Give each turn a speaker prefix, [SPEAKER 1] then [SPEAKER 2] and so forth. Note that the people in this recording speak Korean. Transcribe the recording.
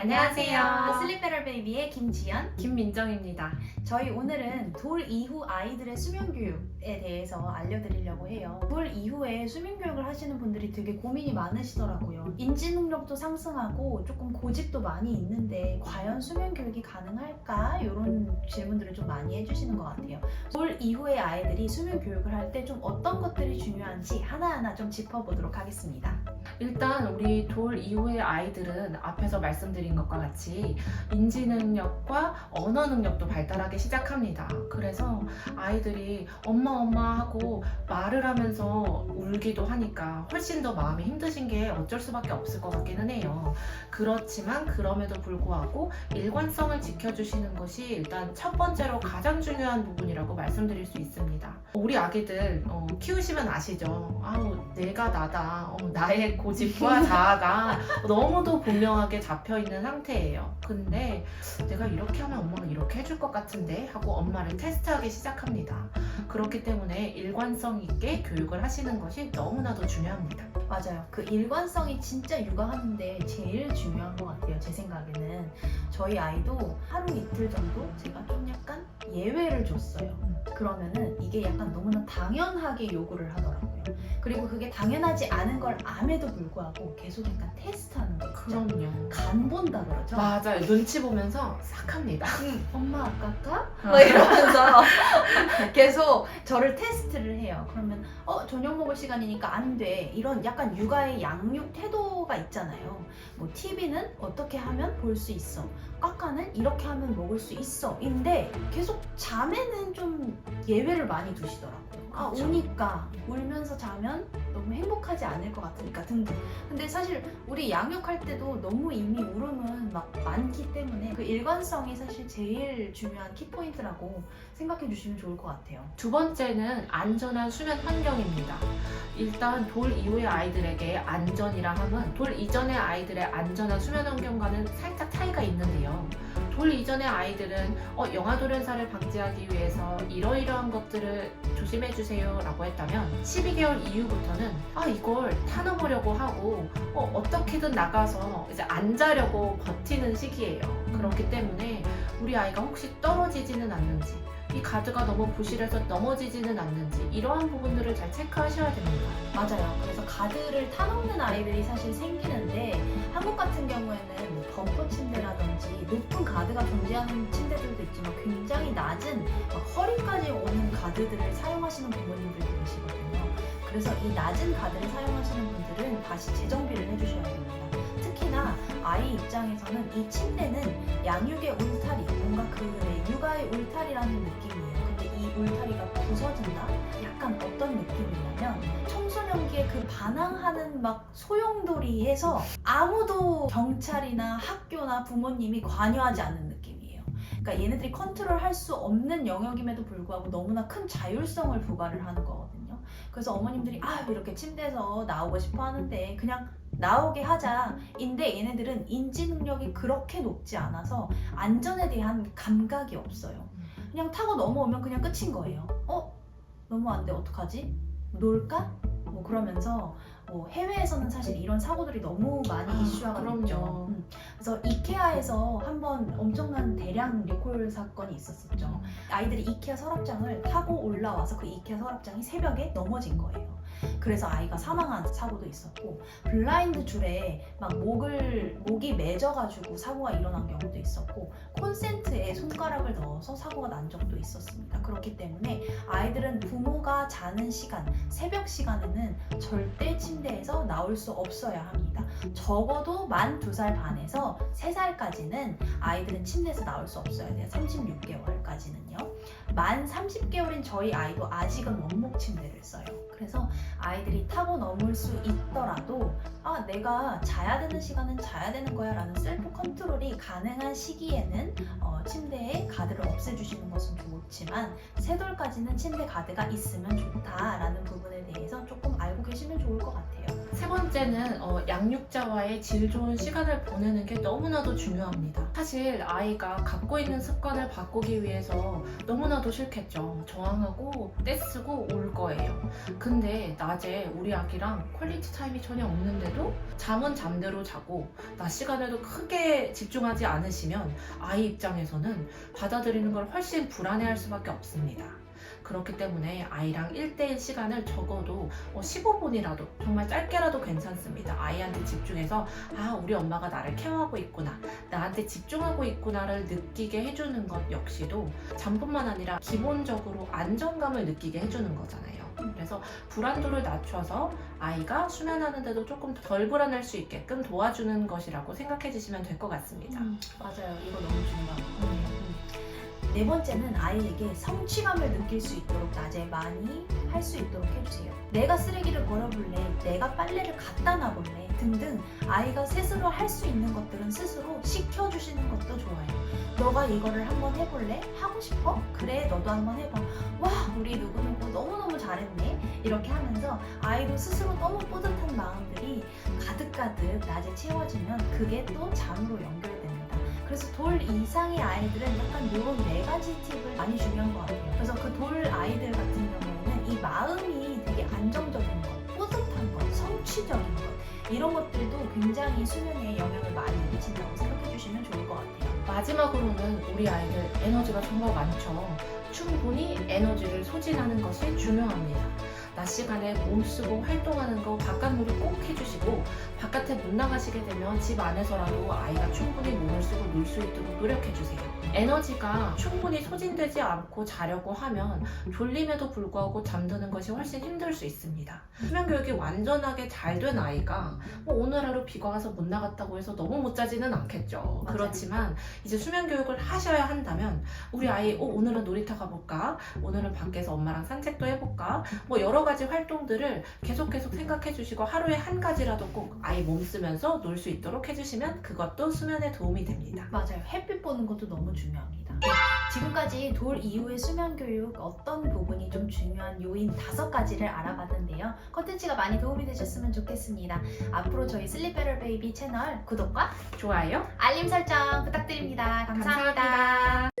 [SPEAKER 1] 안녕하세요.
[SPEAKER 2] 슬립베럴 베이비의 김지연.
[SPEAKER 1] 김민정입니다.
[SPEAKER 2] 저희 오늘은 돌 이후 아이들의 수면 교육에 대해서 알려드리려고 해요. 돌 이후에 수면 교육을 하시는 분들이 되게 고민이 많으시더라고요. 인지 능력도 상승하고 조금 고집도 많이 있는데 과연 수면 교육이 가능할까? 이런 질문들을 좀 많이 해주시는 것 같아요. 돌 이후에 아이들이 수면 교육을 할 때 좀 어떤 것들이 중요한지 하나하나 좀 짚어보도록 하겠습니다.
[SPEAKER 1] 일단 우리 돌 이후의 아이들은 앞에서 말씀드린 것과 같이 인지 능력과 언어 능력도 발달하기 시작합니다. 그래서 아이들이 엄마 엄마 하고 말을 하면서 울기도 하니까 훨씬 더 마음이 힘드신 게 어쩔 수밖에 없을 것 같기는 해요. 그렇지만 그럼에도 불구하고 일관성을 지켜주시는 것이 일단 첫 번째로 가장 중요한 부분이라고 말씀드릴 수 있습니다. 우리 아기들 어, 키우시면 아시죠? 아우 내가 나다. 어, 나의 고 집과 자아가 너무도 분명하게 잡혀 있는 상태예요. 근데 내가 이렇게 하면 엄마가 이렇게 해줄 것 같은데 하고 엄마를 테스트하기 시작합니다. 그렇기 때문에 일관성 있게 교육을 하시는 것이 너무나도 중요합니다.
[SPEAKER 2] 맞아요. 그 일관성이 진짜 육아하는데 제일 중요한 것 같아요. 제 생각에는 저희 아이도 하루 이틀 정도 제가 좀 약간 예외를 줬어요. 그러면은 이게 약간 너무나 당연하게 요구를 하더라고요. 그리고 그게 당연하지 않은 걸 암에도 불구하고 계속 약간 테스트하는 거 있죠.
[SPEAKER 1] 그럼요.
[SPEAKER 2] 간 본다 그러죠.
[SPEAKER 1] 맞아요. 눈치 보면서 싹 합니다.
[SPEAKER 2] 응, 엄마 아까까? 막 이러면서 계속 저를 테스트를 해요. 그러면 어 저녁 먹을 시간이니까 안 돼. 이런 약간 육아의 양육 태도가 있잖아요. 뭐 TV는 어떻게 하면 볼 수 있어. 까까는 이렇게 하면 먹을 수 있어. 인데 계속 잠에는 좀 예외를 많이 두시더라고요. 아. 오니까 울면서 자면 너무 행복하지 않을 것 같으니까 등등. 근데 사실 우리 양육할 때도 너무 이미 울음은 막 많기 때문에 그 일관성이 사실 제일 중요한 키포인트 라고 생각해 주시면 좋을 것 같아요.
[SPEAKER 1] 두 번째는 안전한 수면 환경입니다. 일단 돌 이후의 아이들에게 안전이라 함은 돌 이전의 아이들의 안전한 수면 환경과는 살짝 차이가 있는데요. 돌 이전의 아이들은 어, 영아 돌연사를 방지하기 위해서 이러이러한 것들을 조심해 주세요라고 했다면 12개월 이후부터는 아 이걸 타넘으려고 하고 어, 어떻게든 나가서 이제 안 자려고 버티는 시기예요. 그렇기 때문에 우리 아이가 혹시 떨어지지는 않는지 이 가드가 너무 부실해서 넘어지지는 않는지 이러한 부분들을 잘 체크하셔야 됩니다.
[SPEAKER 2] 맞아요. 그래서 가드를 타놓는 아이들이 사실 생기는데 한국 같은 경우에는 뭐 범퍼 침대라든지 높은 가드가 존재하는 침대들도 있지만 굉장히 낮은 막 허리까지 오는 가드들을 사용하시는 부모님들 계시거든요. 그래서 이 낮은 가드를 사용하시는 분들은 다시 재정비를 해주셔야 됩니다. 아이 입장에서는 이 침대는 양육의 울타리, 뭔가 그 육아의 울타리라는 느낌이에요. 근데 이 울타리가 부서진다? 약간 어떤 느낌이냐면 청소년기에 그 반항하는 막 소용돌이에서 아무도 경찰이나 학교나 부모님이 관여하지 않는 느낌이에요. 그러니까 얘네들이 컨트롤할 수 없는 영역임에도 불구하고 너무나 큰 자율성을 부과를 하는 거거든요. 그래서 어머님들이 아 이렇게 침대에서 나오고 싶어 하는데 그냥 나오게 하자인데 얘네들은 인지 능력이 그렇게 높지 않아서 안전에 대한 감각이 없어요. 그냥 타고 넘어오면 그냥 끝인 거예요. 어? 너무 안 돼. 어떡하지? 놀까? 뭐 그러면서 뭐 해외에서는 사실 이런 사고들이 너무 많이
[SPEAKER 1] 아,
[SPEAKER 2] 이슈화가
[SPEAKER 1] 그럼요.
[SPEAKER 2] 됐죠. 음. 그래서 이케아에서 한번 엄청난 대량 리콜 사건이 있었었죠. 아이들이 이케아 서랍장을 타고 올라와서 그 이케아 서랍장이 새벽에 넘어진 거예요. 그래서 아이가 사망한 사고도 있었고 블라인드 줄에 막 목을 목이 맺어가지고 사고가 일어난 경우도 있었고 콘센트에 손가락을 넣어서 사고가 난 적도 있었습니다. 그렇기 때문에 아이들은 부 모가 자는 시간 새벽 시간에는 절대 침대에서 나올 수 없어야 합니다. 적어도 만두살 반에서 세 살까지는 아이들은 침대에서 나올 수 없어야 돼요. 36개월까지는요. 만 30개월인 저희 아이도 아직은 원목 침대를 써요. 그래서 아이들이 타고 넘을 수 있더라도 아 내가 자야 되는 시간은 자야 되는 거야 라는 셀프 컨트롤이 가능한 시기에는 어, 침대에 가드를 없애주시는 것은 좋지만 세 돌까지는 침대 가드가 있으면 좋다라는 부분에 대해서 조금 알고 계시면 좋을 것 같아요.
[SPEAKER 1] 세 번째 번째는 어, 양육자와의 질 좋은 시간을 보내는 게 너무나도 중요합니다. 사실 아이가 갖고 있는 습관을 바꾸기 위해서 너무나도 싫겠죠. 저항하고 떼쓰고 올 거예요. 근데 낮에 우리 아기랑 퀄리티 타임이 전혀 없는데도 잠은 잠대로 자고 낮 시간에도 크게 집중하지 않으시면 아이 입장에서는 받아들이는 걸 훨씬 불안해할 수밖에 없습니다. 그렇기 때문에 아이랑 1대1 시간을 적어도 15분이라도 정말 짧게라도 괜찮습니다. 아이한테 집중해서 아 우리 엄마가 나를 케어하고 있구나 나한테 집중하고 있구나를 느끼게 해주는 것 역시도 잠뿐만 아니라 기본적으로 안정감을 느끼게 해주는 거잖아요. 그래서 불안도를 낮춰서 아이가 수면하는데도 조금 덜 불안할 수 있게끔 도와주는 것이라고 생각해 주시면 될 것 같습니다.
[SPEAKER 2] 음, 맞아요. 이거 너무 중요하고. 네 번째는 아이에게 성취감을 느낄 수 있도록 낮에 많이 할 수 있도록 해주세요. 내가 쓰레기를 버려볼래, 내가 빨래를 갖다 놔볼래 등등 아이가 스스로 할 수 있는 것들은 스스로 시켜주시는 것도 좋아요. 너가 이거를 한번 해볼래? 하고 싶어? 그래, 너도 한번 해봐. 와, 우리 누구누구 너무너무 잘했네. 이렇게 하면서 아이도 스스로 너무 뿌듯한 마음들이 가득가득 낮에 채워지면 그게 또 잠으로 연결됩니다. 그래서 돌 이상의 아이들은 약간 이런 네 가지 팁을 많이 중요한 것 같아요. 그래서 그 돌 아이들 같은 경우에는 이 마음이 되게 안정적인 것, 뿌듯한 것, 성취적인 것 이런 것들도 굉장히 수면에 영향을 많이 미친다고 생각해 주시면 좋을 것 같아요.
[SPEAKER 1] 마지막으로는 우리 아이들 에너지가 정말 많죠. 충분히 에너지를 소진하는 것이 중요합니다. 낮 시간에 몸 쓰고 활동하는 거 바깥놀이 꼭 해주시고 바깥에 못 나가시게 되면 집 안에서라도 아이가 충분히 몸을 쓰고 놀 수 있도록 노력해주세요. 에너지가 충분히 소진되지 않고 자려고 하면 졸림에도 불구하고 잠드는 것이 훨씬 힘들 수 있습니다. 수면 교육이 완전하게 잘 된 아이가 뭐 오늘 하루 비가 와서 못 나갔다고 해서 너무 못 자지는 않겠죠.
[SPEAKER 2] 맞아요.
[SPEAKER 1] 그렇지만 이제 수면 교육을 하셔야 한다면 우리 아이 어, 오늘은 놀이터 가볼까? 오늘은 밖에서 엄마랑 산책도 해볼까? 뭐 여러 가지 활동들을 계속 계속 생각해 주시고 하루에 한 가지라도 꼭 아이 몸 쓰면서 놀 수 있도록 해주시면 그것도 수면에 도움이 됩니다.
[SPEAKER 2] 맞아요. 햇빛 보는 것도 너무 중요합니다. 지금까지 돌 이후의 수면 교육 어떤 부분이 좀 중요한 요인 다섯 가지를 알아봤는데요. 컨텐츠가 많이 도움이 되셨으면 좋겠습니다. 앞으로 저희 슬립 베럴 베이비 채널 구독과
[SPEAKER 1] 좋아요?
[SPEAKER 2] 알림 설정 부탁드립니다 감사합니다.
[SPEAKER 1] 감사합니다.